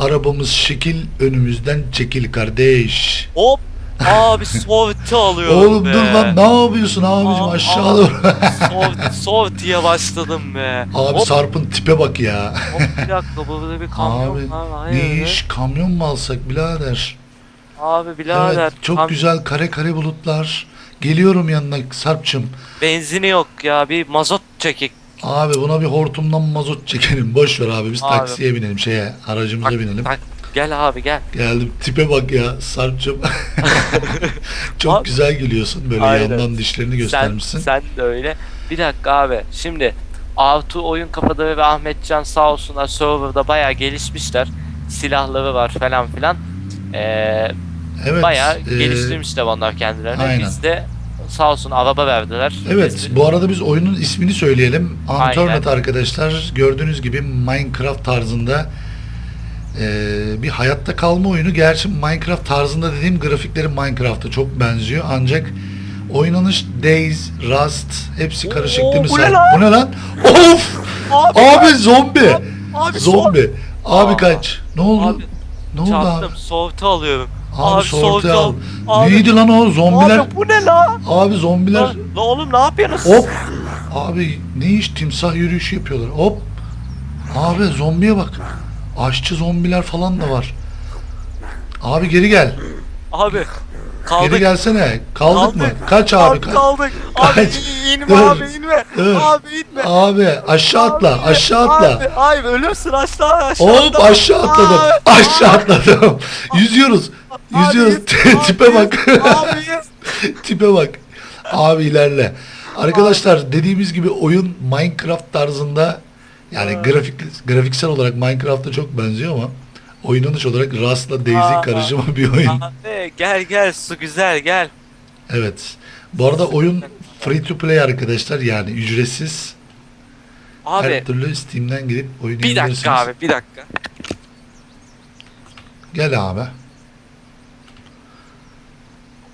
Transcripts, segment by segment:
Arabamız şekil önümüzden çekil kardeş. Hop. Abi Sovyet'i alıyorum Oğlum be. dur lan ne yapıyorsun abicim Aa, aşağı aa. doğru. Sovyet, başladım be. Abi hop, Sarp'ın tipe bak ya. hop bir dakika burada bir kamyon Abi var. ne Hayır. iş kamyon mu alsak birader? Abi birader. Evet çok güzel kare kare bulutlar. Geliyorum yanına Sarp'cığım. Benzini yok ya bir mazot çekik. Abi buna bir hortumdan mazot çekelim. Boş ver abi biz Abi. taksiye binelim şeye aracımıza Bak, binelim. bak, gel abi gel. Geldim tipe bak ya Sarp'cığım. çok Abi- güzel gülüyorsun böyle Aynen. yandan dişlerini Sen, göstermişsin. sen de öyle. Bir dakika abi. Şimdi Avtu oyun kafaları ve Ahmetcan sağ olsunlar serverda bayağı gelişmişler. Silahları var falan filan. Ee, evet. bayağı e, geliştirmişler onlar kendilerini. aynen. Biz de sağ olsun araba verdiler. Evet Biz- bu arada biz oyunun ismini söyleyelim. Unturned Aynen. arkadaşlar gördüğünüz gibi Minecraft tarzında e, bir hayatta kalma oyunu. Gerçi Minecraft tarzında dediğim grafikleri Minecraft'a çok benziyor. Ancak oynanış Days, Rust hepsi karışık Oo, değil mi bu sen? ne lan? Bu ne lan? Of! Abi, Abi zombi! abi, Zombi! Abi Aa. kaç? Ne oldu? Abi, ne oldu abi? Çarptım. Soğutu alıyorum. Abi, Abi, sortu soğutu al. al. Abi. Neydi lan o zombiler? Abi bu ne la? Abi zombiler Lan, lan oğlum ne yapıyorsunuz? Hop. Abi ne iş timsah yürüyüşü yapıyorlar. Hop. Abi zombiye bak. Aşçı zombiler falan da var. Abi geri gel. Abi kaldık. Geri gelsene. Kaldık, mı? Kaç abi, Abi kaldık. Abi Kaç. in- inme Dur. abi inme. Dur. Abi inme. Abi aşağı atla. Abi, aşağı atla. Abi, abi ölürsün aşağı aşağı. Hop aşağı atladım. Abi, Aşağı atladım. Abi, Yüzüyoruz. Abi, Tipe bak. Tipe bak. Abi ilerle. Arkadaşlar dediğimiz gibi oyun Minecraft tarzında yani grafik grafiksel olarak Minecraft'a çok benziyor ama oynanış olarak Rust'la Daisy karışımı bir oyun. Abi gel gel su güzel gel. Evet. Bu arada oyun free to play arkadaşlar yani ücretsiz. Abi Her türlü Steam'den girip bir oynayabilirsiniz. dakika abi bir dakika. Gel abi.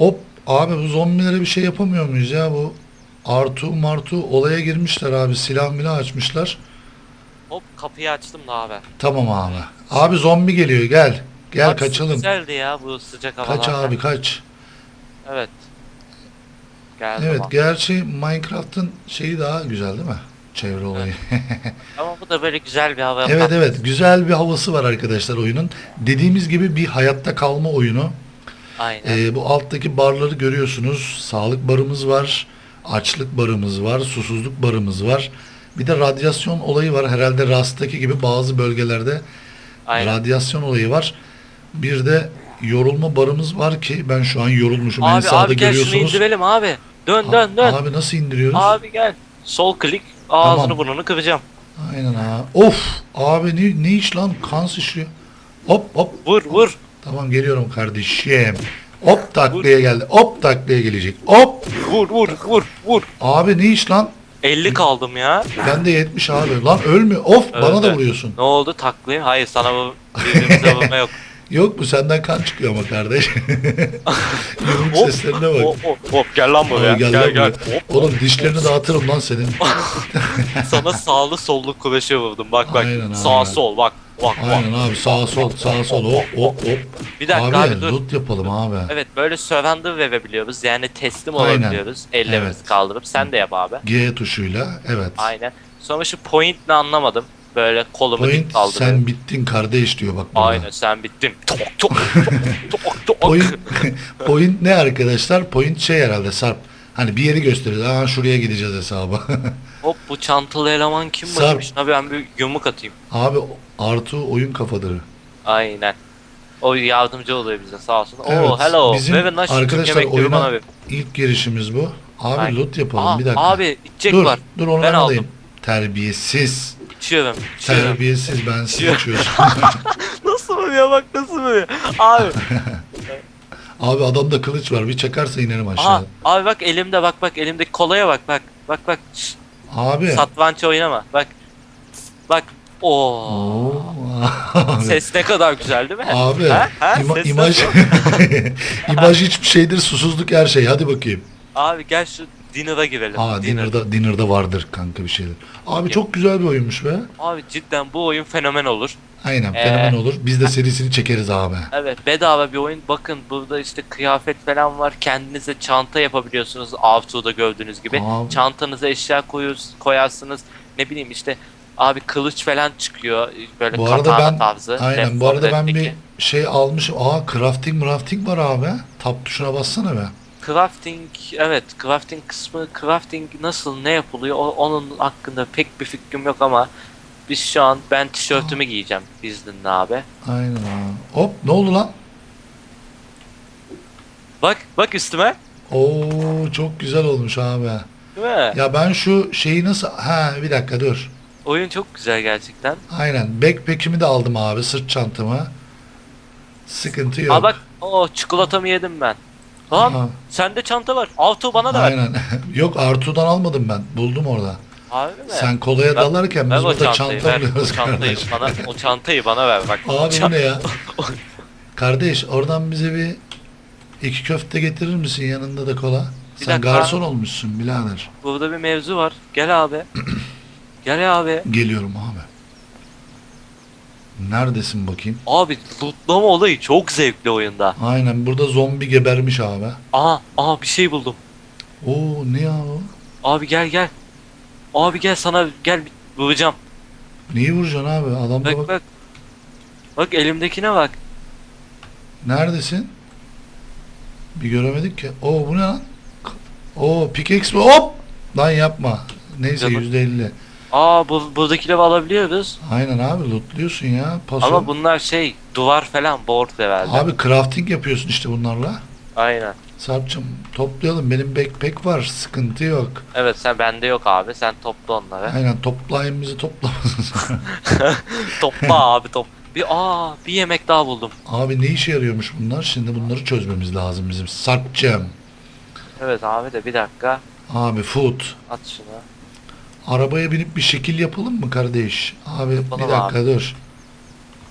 Hop abi bu zombilere bir şey yapamıyor muyuz ya bu Artu Martu olaya girmişler abi silah milah açmışlar. Hop kapıyı açtım da abi. Tamam abi. Abi zombi geliyor gel. Gel su kaçalım. Güzeldi ya bu sıcak havalarda. Kaç abi kaç. Evet. Geldim Evet abi. gerçi Minecraft'ın şeyi daha güzel değil mi? Çevre olayı. Ama bu da böyle güzel bir hava evet evet güzel bir havası var arkadaşlar oyunun. Dediğimiz gibi bir hayatta kalma oyunu. Aynen. Ee, bu alttaki barları görüyorsunuz. Sağlık barımız var. Açlık barımız var. Susuzluk barımız var. Bir de radyasyon olayı var. Herhalde Rust'taki gibi bazı bölgelerde Aynen. radyasyon olayı var. Bir de yorulma barımız var ki ben şu an yorulmuşum. en Abi sağda abi gel şunu görüyorsunuz. indirelim abi. Dön A- dön dön. Abi nasıl indiriyoruz? Abi gel. Sol klik ağzını Tamam. burnunu kıracağım. Aynen abi. Of abi ne, ne iş lan kan sıçrıyor. Hop hop. Vur vur. Tamam geliyorum kardeşim. Hop taklaya geldi. Hop taklaya gelecek. Hop. Vur vur vur vur. Abi ne iş lan? 50 kaldım ya. Ben de 70 abi. Lan ölmü. Of bana da Öldü. vuruyorsun. Ne oldu taklayayım? Hayır sana bu birbirimize vurma yok. Yok mu senden kan çıkıyor ama kardeş. Yumruk Hop, seslerine bak. Hop hop hop gel lan buraya. Abi Gel gel gel. Hop. Oğlum dişlerini dağıtırım lan senin. Sana sağlı sollu kıveşe vurdum. Bak bak. Aynen abi. Sağ sol bak. Bak. Aynen abi sağ sol sağ sol hop hop hop. Bir dakika abi, abi, dur. loot yapalım abi. Evet böyle surrender verebiliyoruz. Yani teslim Aynen. olabiliyoruz. Ellerimizi Evet. kaldırıp. Sen de yap abi. G tuşuyla evet. Aynen. Sonra şu point ne anlamadım. Böyle kolumu dik Point kaldırıyorum. sen bittin kardeş diyor bak burada. Aynen sen bittin. Tok tok tok tok tok. Point, point ne arkadaşlar? Point şey herhalde Sarp. Hani bir yeri gösteriyor. Aa şuraya gideceğiz hesabı. Hop bu çantalı eleman kim Sarp. bakayım? Şuna ben bir yumruk atayım. abi Artu oyun kafadır. Aynen. O yardımcı oluyor bize sağ olsun. Evet, Oo hello. bizim Very nice arkadaşlar oyuna- ver. İlk girişimiz bu. Abi Aynen. loot yapalım Aa, bir dakika. Abi içecek dur, var. dur onu Ben ben, alayım. aldım. Terbiyesiz. İçiyorum. içiyorum. Terbiyesiz ben siz İçiyorum. Nasıl vuruyor bak nasıl vuruyor. Abi. abi adamda kılıç var. Bir çakarsa inerim aşağı. abi bak elimde bak bak elimdeki kolaya bak bak. Bak bak. Şşt, Abi. satranç oynama. Bak. Bak. Oo. Abi. Ses ne kadar güzel değil mi? Abi Ha? Ha? ima- Ses imaj nasıl? imaj hiçbir şeydir susuzluk her şey hadi bakayım. Abi gel şu dinner'a girelim. Aa Dinner. dinner'da dinner'da vardır kanka bir şeyler. Abi çok güzel bir oyunmuş be. Abi cidden bu oyun fenomen olur. Aynen Ee, fenomen olur. Biz de serisini çekeriz abi. Evet bedava bir oyun. Bakın burada işte kıyafet falan var. Kendinize çanta yapabiliyorsunuz. Avtu'da gördüğünüz gibi. Abi. Çantanıza eşya koyuz, koyarsınız. Ne bileyim işte abi kılıç falan çıkıyor. Böyle Bu arada katana ben tarzı. aynen Left bu arada 4 ben bir şey almışım. Aa crafting crafting var abi. Tab tuşuna bassana be. Crafting evet crafting kısmı crafting nasıl ne yapılıyor o- onun hakkında pek bir fikrim yok ama biz şu an ben tişörtümü giyeceğim bizden abi. Aynen abi. Hop ne oldu lan? Bak bak üstüme. Oo çok güzel olmuş abi. Değil mi? Ya ben şu şeyi nasıl... Ha bir dakika dur. Oyun çok güzel gerçekten. Aynen. Backpack'imi de aldım abi. Sırt çantamı. Sıkıntı yok. Aa bak o çikolatamı yedim ben. Lan Aha, sende çanta var. Auto bana da ver. Aynen. yok Artu'dan almadım ben. Buldum orada. Harbi mi? Sen kolaya Ver- dalarken ver biz o burada çantayı çanta ver. O buluyoruz çantayı bana o çantayı bana ver bak. Abi bu ne ya? Kardeş oradan bize bir iki köfte getirir misin yanında da kola? Bir Sen dakika. garson olmuşsun birader. Burada bir mevzu var. Gel abi. Gel abi. Geliyorum abi. Neredesin bakayım? Abi lootlama olayı çok zevkli oyunda. Aynen burada zombi gebermiş abi. Aha, aha bir şey buldum. Oo ne ya o? Abi gel gel. Abi gel sana gel bir vuracağım. Neyi vuracaksın abi? Adam da Bak bak. bak. Bak elimdekine bak. Neredesin? Bir göremedik ki. Oo bu ne lan? Oo pickaxe mi? Hop! Lan yapma. Neyse yüzde elli. Aa bu, buradakileri alabiliyoruz. Aynen abi lootluyorsun ya. Paso. Ama bunlar şey duvar falan board level'de. Abi crafting yapıyorsun işte bunlarla. Aynen. Sarp'cığım toplayalım. Benim backpack var. Sıkıntı yok. Evet sen bende yok abi. Sen topla onları. Aynen toplayın bizi toplamasın. topla abi top. Bir aa bir yemek daha buldum. abi ne işe yarıyormuş bunlar? Şimdi bunları çözmemiz lazım bizim. Sarp'cığım. Evet abi de bir dakika. Abi food. At şunu. Arabaya binip bir şekil yapalım mı kardeş? Abi Yapalım bir dakika dur.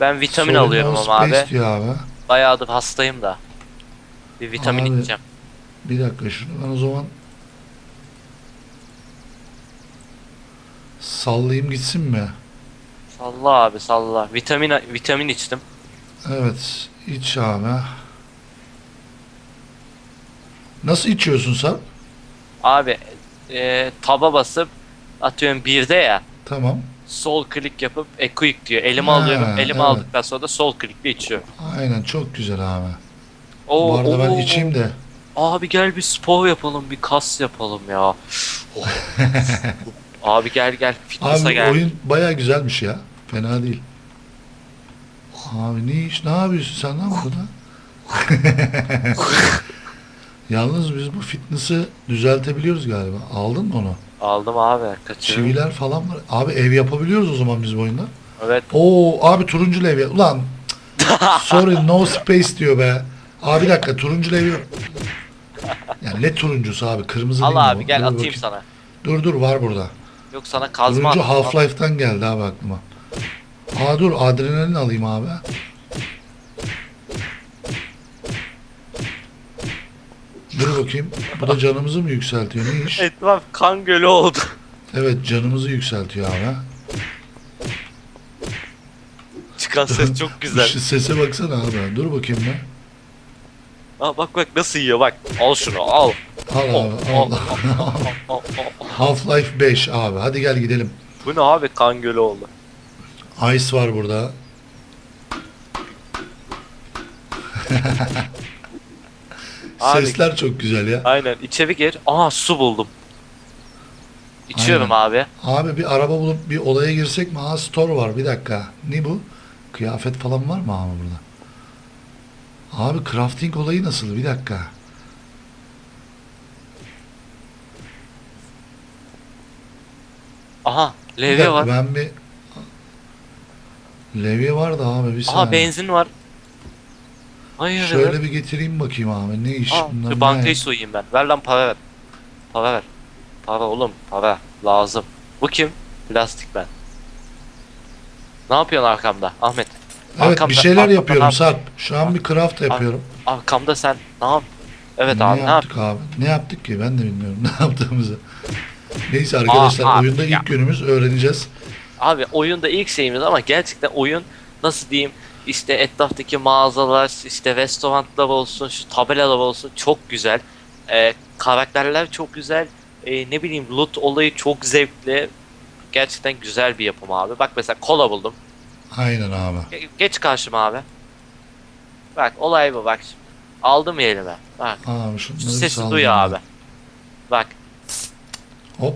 Ben vitamin Sorry, alıyorum ama abi. diyor abi. Bayağıdır hastayım da. Bir vitamin Abi. içeceğim. Bir dakika şunu ben o zaman sallayayım gitsin mi? Salla abi salla. Vitamin vitamin içtim. Evet iç abi. Nasıl içiyorsun sen? Abi e, taba basıp atıyorum birde ya. Tamam. Sol klik yapıp e quick diyor. Elime Ha, alıyorum. Elime evet. aldıktan sonra da sol klikle içiyorum. Aynen çok güzel abi. Oo, Bu arada ben oo. içeyim de. Abi gel bir spor yapalım, bir kas yapalım ya. Oh. abi gel gel fitness'a Abi gel. oyun baya güzelmiş ya. Fena değil. Abi ne iş ne yapıyorsun sen lan burada? Yalnız biz bu fitness'ı düzeltebiliyoruz galiba. Aldın mı onu? Aldım abi kaçırdım. Çiviler falan var. Abi ev yapabiliyoruz o zaman biz bu oyunda. Evet. Oo abi turuncu ev. ya- Ulan sorry no space diyor be. Abi bir dakika turuncu ev yok. Yani ne turuncusu abi? Kırmızı Al değil mi abi bu? gel Dur atayım bakayım. sana. Dur dur var burada. Yok sana kazma Turuncu. Half-Life'tan geldi abi aklıma. Aa dur adrenalin alayım abi. Dur bakayım. Bu da canımızı mı yükseltiyor? Ne iş? Etraf kan gölü oldu. Evet canımızı yükseltiyor abi. Çıkan ses çok güzel. Şu sese baksana abi. Dur bakayım ben. Aa, bak bak nasıl yiyor bak. Al şunu al. Al abi al. oh. Half-Life 5 abi. Hadi gel gidelim. Bu ne abi kan gölü oldu. Ice var burada. Abi- Sesler çok güzel ya. Aynen içeri gir. Aha su buldum. İçiyorum abi. Abi bir araba bulup bir olaya girsek mi? Aa store var bir dakika. Ne bu? Kıyafet falan var mı abi burada? Abi crafting olayı nasıl? Bir dakika. Aha Bir levye dakika, var. Ben bir... Levye var da abi bir Aha saniye. benzin var. Hayır Şöyle bir getireyim bakayım abi. Ne iş Aa, bunlar? şu ne? bankayı soyayım ben. Ver lan para ver. Para ver. Para oğlum para. Lazım. Bu kim? Plastik ben. Ne yapıyorsun arkamda Ahmet? Evet Arkamda- bir şeyler arkamda ne yapıyorum yap- Sarp. Şu an bir craft yapıyorum. Arkamda sen ne yap? Evet abi ne yap? yaptık abi? Ne yaptık ki? Ben de bilmiyorum ne yaptığımızı. Neyse arkadaşlar Aa, abi, oyunda ilk ya. günümüz öğreneceğiz. Abi oyunda ilk şeyimiz ama gerçekten oyun nasıl diyeyim işte etraftaki mağazalar, işte restoranlar olsun, şu tabelalar olsun çok güzel. Ee, karakterler çok güzel. Ee, ne bileyim loot olayı çok zevkli. Gerçekten güzel bir yapım abi. Bak mesela kola buldum. Aynen abi. Ge- Geç karşıma abi. Bak olay bu bak şimdi. Aldım elime. Bak Abi şu şunları bir sesi saldım duy ben. abi. Bak Hop.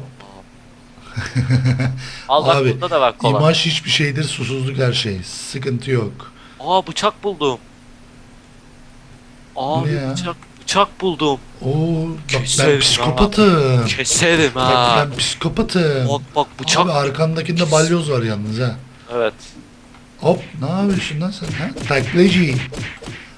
al bak Abi, burada da var kola. İmaj hiçbir şeydir, susuzluk her şey. Sıkıntı yok. Aa bıçak buldum. Abi Ne ya? bıçak bıçak buldum. Oo, bak ben Keserim psikopatım. Keserim Bak ha. ben psikopatım. Bak bak bıçak. Abi arkandakinde balyoz var yalnız ha. Evet. Hop ne yapıyorsun lan sen? Ha? Taklacı.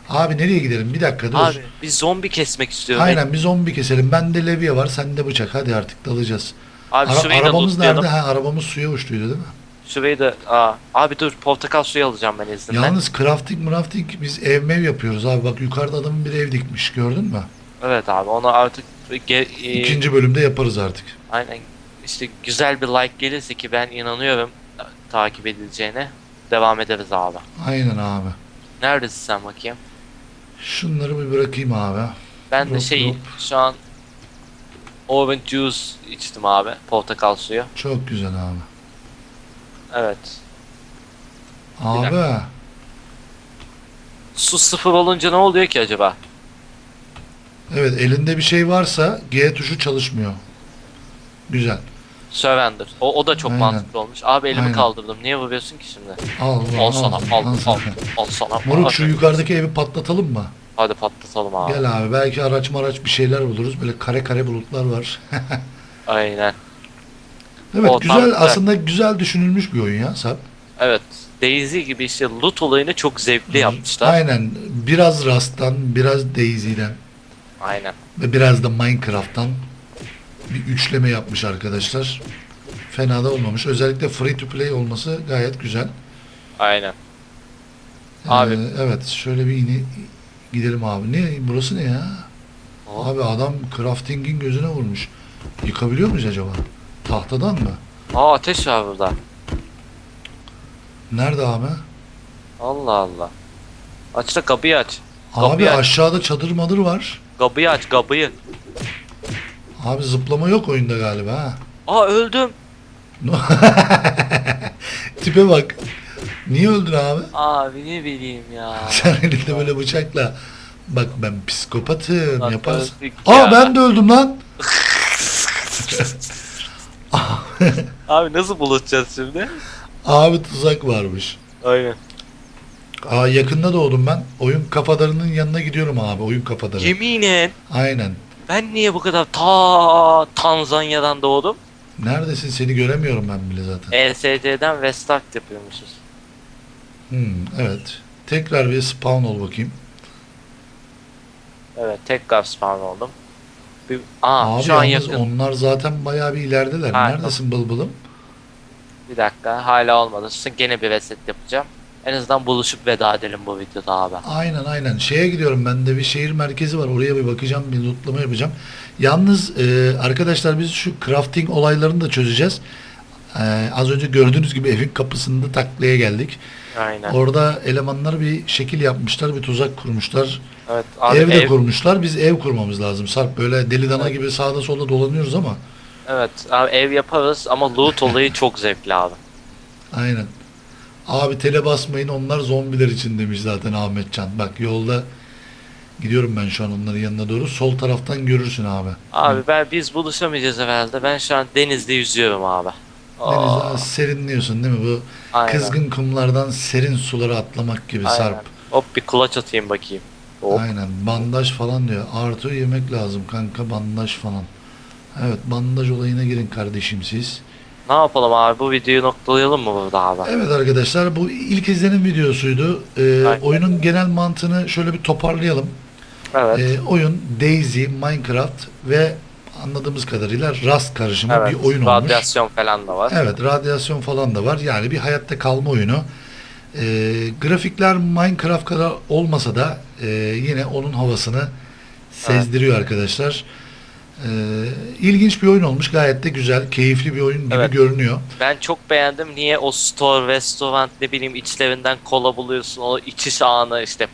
Abi nereye gidelim? Bir dakika dur. Abi bir zombi kesmek istiyorum. Aynen bir zombi keselim. Bende levye var, sende bıçak. Hadi artık dalacağız. Abi Ara- şurayı da arabamız lootlayalım. nerede? Ha arabamız suya uçtuydu değil mi? Şurayı da aa, abi dur portakal suyu alacağım ben izninden. Yalnız crafting crafting biz ev mev yapıyoruz abi. Bak yukarıda adamın bir ev dikmiş gördün mü? Evet abi onu artık ge- e, İkinci bölümde yaparız artık. aynen işte güzel bir like gelirse ki ben inanıyorum takip edileceğine devam ederiz abi. Aynen abi. Neredesin sen bakayım? Şunları bir bırakayım abi. Ben de şey drop. şu an orange juice içtim abi portakal suyu. Çok güzel abi. Evet. Abi Su sıfır olunca ne oluyor ki acaba? evet elinde bir şey varsa G tuşu çalışmıyor. Güzel. Surrender. O, o da çok Aynen. mantıklı olmuş. Abi elimi Aynen. kaldırdım. Niye vuruyorsun ki şimdi? Al, Al sana, al, al, sana. al sana. Moruk al. şu yukarıdaki evi patlatalım mı? Hadi patlatalım abi. Gel abi belki araç maraç bir şeyler buluruz. Böyle kare kare bulutlar var. Aynen. evet O güzel tarzda. aslında güzel düşünülmüş bir oyun ya Sap. Evet. Daisy gibi işte loot olayını çok zevkli yapmışlar. Aynen. Biraz Rust'tan, biraz Daisy'den Aynen. ve biraz da Minecraft'tan bir üçleme yapmış arkadaşlar. Fena da olmamış. Özellikle free to play olması gayet güzel. Aynen. Abi. Ee, evet şöyle bir yine gidelim abi. Ne burası ne ya? Oh. Abi adam crafting'in gözüne vurmuş. Yıkabiliyor muyuz acaba? Tahtadan mı? Aa ateş var burada. Nerede abi? Allah Allah. Aç da kapıyı aç. Abi Kapıyı aç. aşağıda çadır madır var. Kapıyı aç kapıyı. Abi zıplama yok oyunda galiba ha. Aa öldüm. Tipe bak. Niye öldün abi? Abi ne bileyim ya. Sen elinde böyle bıçakla. Bak ben psikopatım Lan yaparsın. öldük Aa ya. ben de öldüm lan. Abi nasıl buluşacağız şimdi? Abi tuzak varmış. Aynen. Aa yakında doğdum ben. Oyun kafadarının yanına gidiyorum abi. Oyun kafadarı. Yeminen Aynen. Ben niye bu kadar ta Tanzanya'dan doğdum? Neredesin seni göremiyorum ben bile zaten. ESC'den Restart yapıyormuşuz. Hmm, evet. Tekrar bir spawn ol bakayım. Evet tekrar spawn oldum. Bir, aa Abi şu an yalnız yakın. onlar zaten bayağı bir ilerideler. Ha, Neredesin bılbılım? Bir dakika hala olmadı. Şimdi gene bir reset yapacağım. En azından buluşup veda edelim bu videoda abi. Aynen aynen. Şeye gidiyorum ben de bir şehir merkezi var. Oraya bir bakacağım, bir lootlama yapacağım. Yalnız e, arkadaşlar biz şu crafting olaylarını da çözeceğiz. E, az önce gördüğünüz gibi evin kapısında taklaya geldik. Aynen. Orada elemanlar bir şekil yapmışlar, bir tuzak kurmuşlar. evet abi ev de ev, kurmuşlar. Biz ev kurmamız lazım. Sarp böyle deli dana Evet. gibi sağda solda dolanıyoruz ama. evet abi ev yaparız ama loot olayı çok zevkli abi. Aynen. Abi tele basmayın onlar zombiler için demiş zaten Ahmetcan. Bak yolda gidiyorum ben şu an onların yanına doğru. Sol taraftan görürsün abi. Abi ben biz buluşamayacağız herhalde. Ben şu an denizde yüzüyorum abi. Denizde serinliyorsun değil mi? Bu aynen, kızgın kumlardan serin sulara atlamak gibi aynen. Sarp. Hop bir kulaç atayım bakayım. Hop. Aynen. Bandaj falan diyor. Artı yemek lazım kanka bandaj falan. Evet bandaj olayına girin kardeşim siz. Ne yapalım abi bu videoyu noktalayalım mı burada abi? Evet arkadaşlar bu ilk izlenim videosuydu. Ee, Aynen. oyunun genel mantığını şöyle bir toparlayalım. Evet. Ee, oyun Daisy, Minecraft ve anladığımız kadarıyla Rust karışımı evet. bir oyun olmuş. Radyasyon falan da var. Evet radyasyon falan da var. Yani bir hayatta kalma oyunu. Ee, grafikler Minecraft kadar olmasa da e, yine onun havasını sezdiriyor arkadaşlar. Ee, ilginç bir oyun olmuş. Gayet de güzel, keyifli bir oyun gibi Evet. görünüyor. Ben çok beğendim. Niye o store, restoran ne bileyim içlerinden kola buluyorsun. O içiş anı işte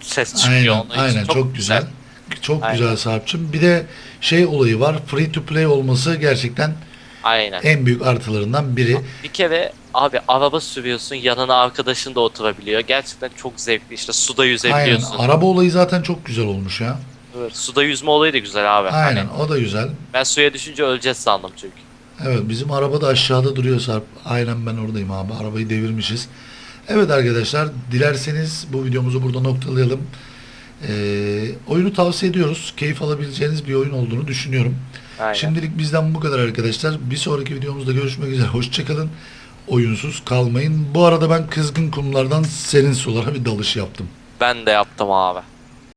ses çıkıyor. Aynen, onun için aynen çok, güzel. Çok Aynen. güzel Sarp'cığım. Bir de şey olayı var. Free to play olması gerçekten Aynen. en büyük artılarından biri. Bir kere abi araba sürüyorsun yanına arkadaşın da oturabiliyor. Gerçekten çok zevkli. İşte suda Aynen. yüzebiliyorsun. Araba olayı zaten çok güzel olmuş ya. Evet, suda yüzme olayı da güzel abi. Aynen. Hani O da güzel. ben suya düşünce öleceğiz sandım çünkü. Evet bizim araba da aşağıda duruyor Sarp. Aynen ben oradayım abi. Arabayı devirmişiz. Evet arkadaşlar dilerseniz bu videomuzu burada noktalayalım. Ee, oyunu tavsiye ediyoruz. Keyif alabileceğiniz bir oyun olduğunu düşünüyorum. Aynen. Şimdilik bizden bu kadar arkadaşlar. Bir sonraki videomuzda görüşmek üzere. Hoşçakalın. Oyunsuz kalmayın. Bu arada ben kızgın kumlardan serin sulara bir dalış yaptım. Ben de yaptım abi.